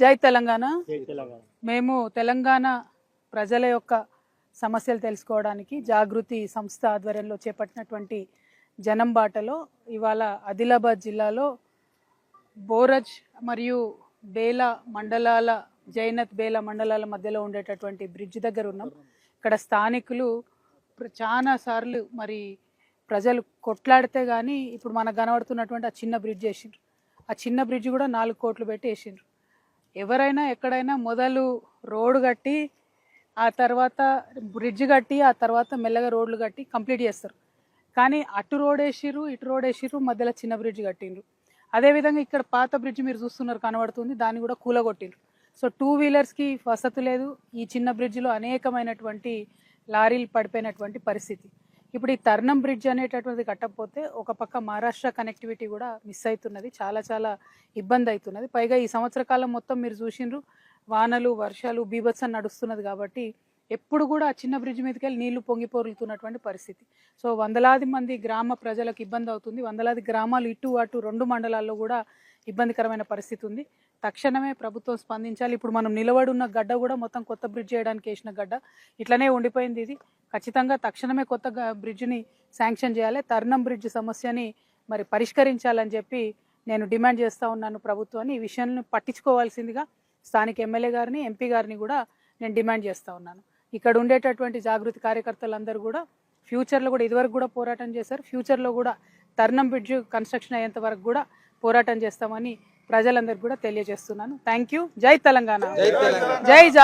జై తెలంగాణ. మేము తెలంగాణ ప్రజల యొక్క సమస్యలు తెలుసుకోవడానికి జాగృతి సంస్థ ఆధ్వర్యంలో చేపట్టినటువంటి జనం బాటలో ఇవాళ ఆదిలాబాద్ జిల్లాలో బోరజ్ మరియు బేల మండలాల జైనత్ బేల మండలాల మధ్యలో ఉండేటటువంటి బ్రిడ్జ్ దగ్గర ఉన్నాం. ఇక్కడ స్థానికులు చాలా సార్లు మరి ప్రజలు కొట్లాడితే కానీ ఇప్పుడు మనకు కనబడుతున్నటువంటి ఆ చిన్న బ్రిడ్జ్ వేసిండ్రు ఆ చిన్న బ్రిడ్జ్ కూడా నాలుగు కోట్లు పెట్టి వేసిండ్రు ఎవరైనా ఎక్కడైనా మొదలు రోడ్డు కట్టి ఆ తర్వాత బ్రిడ్జ్ కట్టి ఆ తర్వాత మెల్లగా రోడ్లు కట్టి కంప్లీట్ చేస్తారు. కానీ అటు రోడ్ వేసిర్రు ఇటు రోడ్ వేసిర్రు మధ్యలో చిన్న బ్రిడ్జ్ కట్టిండ్రు. అదేవిధంగా ఇక్కడ పాత బ్రిడ్జ్ మీరు చూస్తున్నారు కనబడుతుంది దాన్ని కూడా కూలగొట్టిండ్రు. సో టూ వీలర్స్కి వసతి లేదు. ఈ చిన్న బ్రిడ్జ్లో అనేకమైనటువంటి లారీలు పడిపోయినటువంటి పరిస్థితి. ఇప్పుడు ఈ తర్నం బ్రిడ్జ్ అనేటటువంటిది కట్టకపోతే ఒక పక్క మహారాష్ట్ర కనెక్టివిటీ కూడా మిస్ అవుతున్నది చాలా చాలా ఇబ్బంది అవుతున్నది. పైగా ఈ సంవత్సర కాలం మొత్తం మీరు చూసిండ్రు వానలు వర్షాలు బీభత్సం నడుస్తున్నది కాబట్టి ఎప్పుడు కూడా ఆ చిన్న బ్రిడ్జ్ మీదకి వెళ్ళి నీళ్ళు పొంగి పొరులుతున్నటువంటి పరిస్థితి. సో వందలాది మంది గ్రామ ప్రజలకు ఇబ్బంది అవుతుంది. వందలాది గ్రామాలు ఇటు అటు రెండు మండలాల్లో కూడా ఇబ్బందికరమైన పరిస్థితి ఉంది. తక్షణమే ప్రభుత్వం స్పందించాలి. ఇప్పుడు మనం నిలబడి ఉన్న గడ్డ కూడా మొత్తం కొత్త బ్రిడ్జ్ చేయడానికి వేసిన గడ్డ. ఇట్లనే ఉండిపోయింది ఇది. ఖచ్చితంగా తక్షణమే కొత్త గ- బ్రిడ్జిని శాంక్షన్ చేయాలి. తరుణం బ్రిడ్జ్ సమస్యని మరి పరిష్కరించాలని చెప్పి నేను డిమాండ్ చేస్తూ ఉన్నాను ప్రభుత్వాన్ని. ఈ విషయాన్ని పట్టించుకోవాల్సిందిగా స్థానిక ఎమ్మెల్యే గారిని ఎంపీ గారిని కూడా నేను డిమాండ్ చేస్తూ ఉన్నాను. ఇక్కడ ఉండేటటువంటి జాగృతి కార్యకర్తలందరూ కూడా ఫ్యూచర్లో కూడా ఇదివరకు కూడా పోరాటం చేశారు. ఫ్యూచర్లో కూడా తర్నం బ్రిడ్జ్ కన్స్ట్రక్షన్ అయ్యేంత వరకు కూడా పోరాటం చేస్తామని ప్రజలందరికీ కూడా తెలియజేస్తున్నాను. Thank you. జై తెలంగాణ. జై జాగృతి